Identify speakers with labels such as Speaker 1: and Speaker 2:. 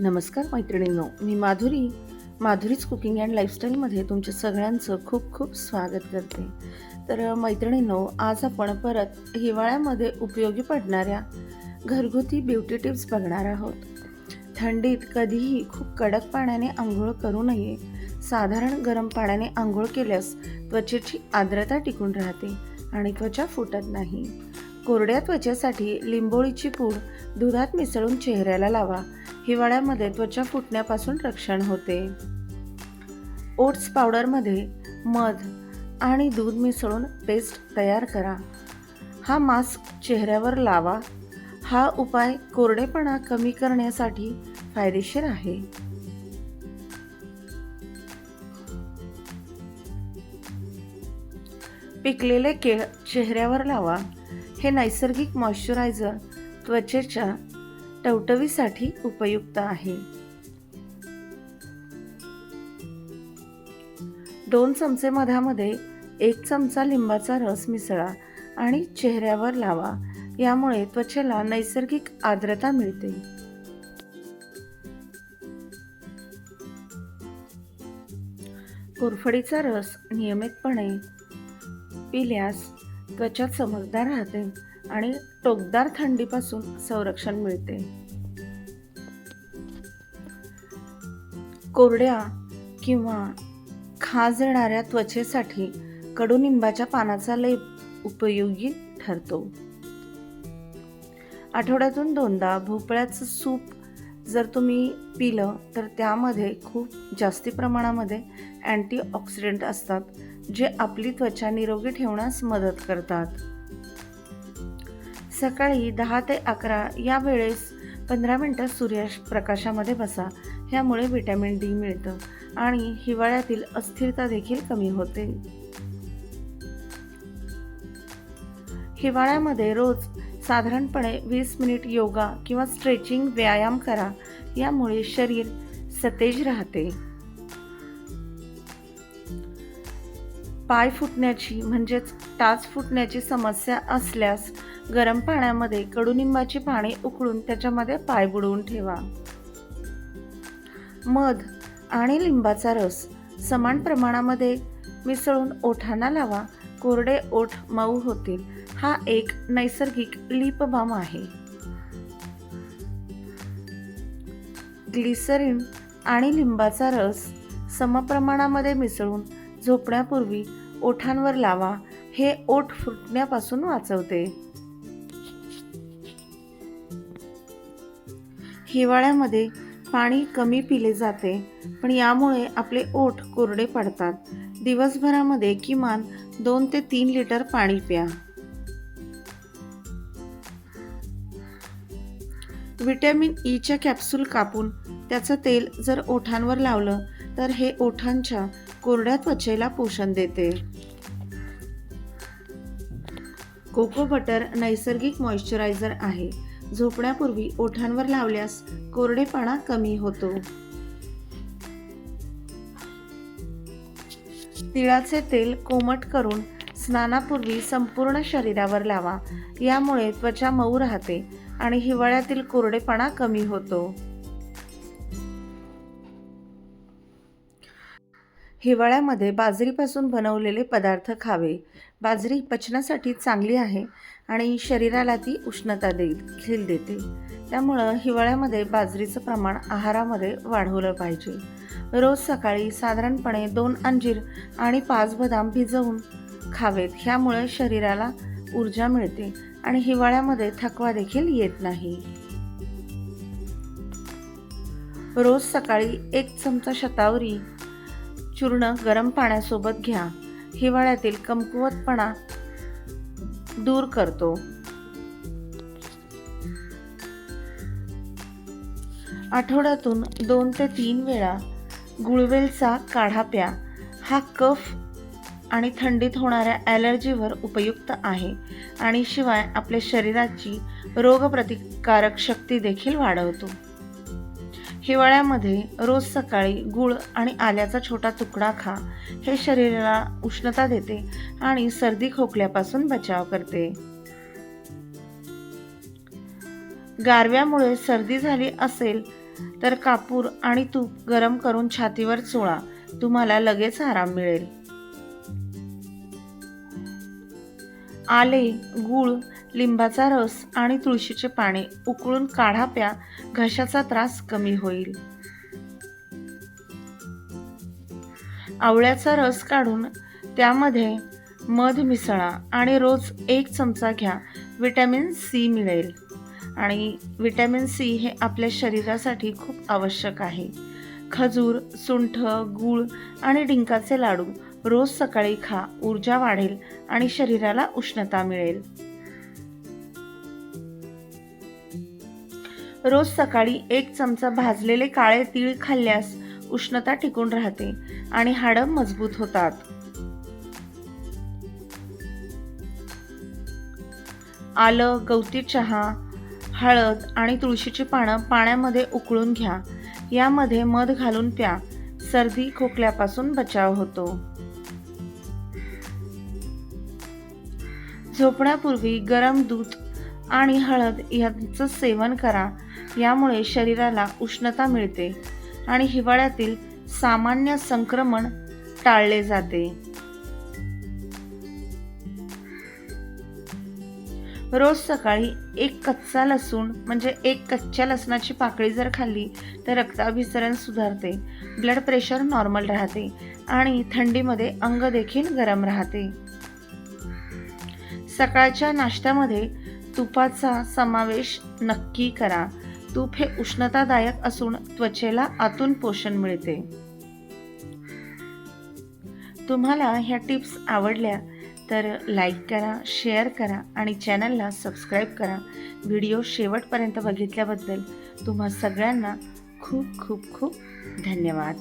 Speaker 1: नमस्कार मैत्रिणींनो मी माधुरी. माधुरीच कुकिंग अँड लाईफस्टाईलमध्ये तुमच्या सगळ्यांचं खूप खूप स्वागत करते. तर मैत्रिणींनो आज आपण परत हिवाळ्यामध्ये उपयोगी पडणाऱ्या घरगुती ब्युटी टिप्स बघणार आहोत. थंडीत कधीही खूप कडक पाण्याने आंघोळ करू नये. साधारण गरम पाण्याने आंघोळ केल्यास त्वचेची आर्द्रता टिकून राहते आणि त्वचा फुटत नाही. कोरड्या त्वचेसाठी लिंबोळीची पूड दुधात मिसळून चेहऱ्याला लावा. हिवाळ्यामध्ये त्वचा फुटण्यापासून रक्षण होते. ओट्स पावडरमध्ये मध आणि दूध मिसळून पेस्ट तयार करा. हा मास्क चेहऱ्यावर लावा. हा उपाय कोरडेपणा कमी करण्यासाठी फायदेशीर आहे. पिकलेले केळ चेहऱ्यावर लावा. हे नैसर्गिक मॉइश्चरायझर त्वचेच्या टवटवीसाठी उपयुक्त आहे. दोन चमचे मधामध्ये एक चमचा लिंबाचा रस मिसळा आणि चेहऱ्यावर लावा. यामुळे त्वचेला नैसर्गिक आर्द्रता मिळते. कोरफडीचा रस नियमितपणे पिल्यास त्वचा चमकदार राहते. आणि टोकदार थंडीपासून संरक्षण मिळते. कोरड्या किंवा खाजणाऱ्या त्वचेसाठी कडुनिंबाच्या पानाचा लेप उपयोगी ठरतो. आठवड्यातून दोनदा भोपळ्याचं सूप जर तुम्ही पिलं तर त्यामध्ये खूप जास्ती प्रमाणामध्ये अँटीऑक्सिडंट असतात जे आपली त्वचा निरोगी ठेवण्यास मदत करतात. सकाळी दहा ते अकरा या वेळेस पंधरा मिनटं सूर्यप्रकाशामध्ये बसा. ह्यामुळे विटॅमिन डी मिळतं आणि हिवाळ्यातील अस्थिरता देखील कमी होते. हिवाळ्यामध्ये रोज साधारणपणे वीस मिनिट योगा किंवा स्ट्रेचिंग व्यायाम करा. यामुळे शरीर सतेज राहते. पाय फुटण्याची म्हणजेच टाच फुटण्याची समस्या असल्यास गरम पाण्यामध्ये कडुनिंबाची पाने उकळून त्याच्यामध्ये पाय बुडवून ठेवा. मध आणि लिंबाचा रस समान प्रमाणामध्ये मिसळून ओठांना लावा. कोरडे ओठ मऊ होतील. हा एक नैसर्गिक लिप बाम आहे. ग्लिसरीन आणि लिंबाचा रस समप्रमाणामध्ये मिसळून झोपण्यापूर्वी ओठांवर लावा. हे ओठ फुटण्यापासून वाचवते. हिवाळ्यामध्ये पाणी कमी पिले जाते पण यामुळे आपले ओठ कोरडे पडतात. दिवसभरामध्ये किमान दोन ते तीन लिटर पाणी प्या. विटॅमिन ईच्या e कॅप्सूल कापून त्याचं तेल जर ओठांवर लावलं तर हे ओठांच्या कोरड्या त्वचेला पोषण देते. कोको बटर नैसर्गिक मॉइश्चरायझर आहे. झोपण्यापूर्वी ओठांवर लावल्यास कोरडेपणा कमी होतो. तिळाचे तेल कोमट करून स्नानापूर्वी संपूर्ण शरीरावर लावा. यामुळे त्वचा मऊ राहते आणि हिवाळ्यातील कोरडेपणा कमी होतो. हिवाळ्यामध्ये बाजरीपासून बनवलेले पदार्थ खावे. बाजरी पचनासाठी चांगली आहे आणि शरीराला ती उष्णता देखील देते. त्यामुळं हिवाळ्यामध्ये बाजरीचं प्रमाण आहारामध्ये वाढवलं पाहिजे. रोज सकाळी साधारणपणे दोन अंजीर आणि पाच बदाम भिजवून खावेत. ह्यामुळे शरीराला ऊर्जा मिळते आणि हिवाळ्यामध्ये थकवा देखील येत नाही. रोज सकाळी एक चमचा शतावरी चूर्ण गरम पाण्यासोबत घ्या. हिवाळ्यातील कमकुवतपणा दूर करतो. आठवड्यातून दोन ते तीन वेळा गुळवेलचा काढा प्या. हा कफ आणि थंडीत होणाऱ्या ॲलर्जीवर उपयुक्त आहे आणि शिवाय आपल्या शरीराची रोगप्रतिकारक शक्ती देखील वाढवतो. हिवाळ्यामध्ये रोज सकाळी गुळ आणि आल्याचा छोटा तुकडा खा. हे शरीराला उष्णता देते आणि सर्दी खोकल्यापासून बचाव करते. गारव्यामुळे सर्दी झाली असेल तर कापूर आणि तूप गरम करून छातीवर चोळा. तुम्हाला लगेच आराम मिळेल. आले गूळ लिंबाचा रस आणि तुळशीचे पाणी उकळून काढा प्या घशाचा त्रास कमी होईल. आवळ्याचा रस काढून त्यामध्ये मध मिसळा आणि रोज एक चमचा घ्या. विटॅमिन सी मिळेल. आणि विटॅमिन सी हे आपल्या शरीरासाठी खूप आवश्यक आहे. खजूर सुंठ गूळ आणि डिंकाचे लाडू रोज सकाळी खा. ऊर्जा वाढेल आणि शरीराला उष्णता मिळेल. रोज सकाळी एक चमचा भाजलेले काळे तीळ खाल्ल्यास उष्णता टिकून राहते आणि हाडं मजबूत होतात. आलं गवती चहा हळद आणि तुळशीची पानं पाण्यामध्ये उकळून घ्या. यामध्ये मध घालून प्या. सर्दी खोकल्यापासून बचाव होतो. झोपण्यापूर्वी गरम दूध आणि हळद यांचं सेवन करा. यामुळे शरीराला उष्णता मिळते आणि हिवाळ्यातील सामान्य संक्रमण टाळले जाते. रोज सकाळी एक कच्चा लसूण म्हणजे एक कच्च्या लसणाची पाकळी जर खाल्ली तर रक्ताभिसरण सुधारते ब्लड प्रेशर नॉर्मल राहते आणि थंडीमध्ये अंग देखील गरम राहते. सकाळच्या नाश्त्यामध्ये तुपाचा समावेश नक्की करा. तूप हे उष्णतादायक असून त्वचेला आतून पोषण मिळते. तुम्हाला ह्या टिप्स आवडल्या तर लाईक करा शेअर करा आणि चॅनलला सबस्क्राईब करा. व्हिडिओ शेवटपर्यंत बघितल्याबद्दल तुम्हा सगळ्यांना खूप खूप खूप धन्यवाद.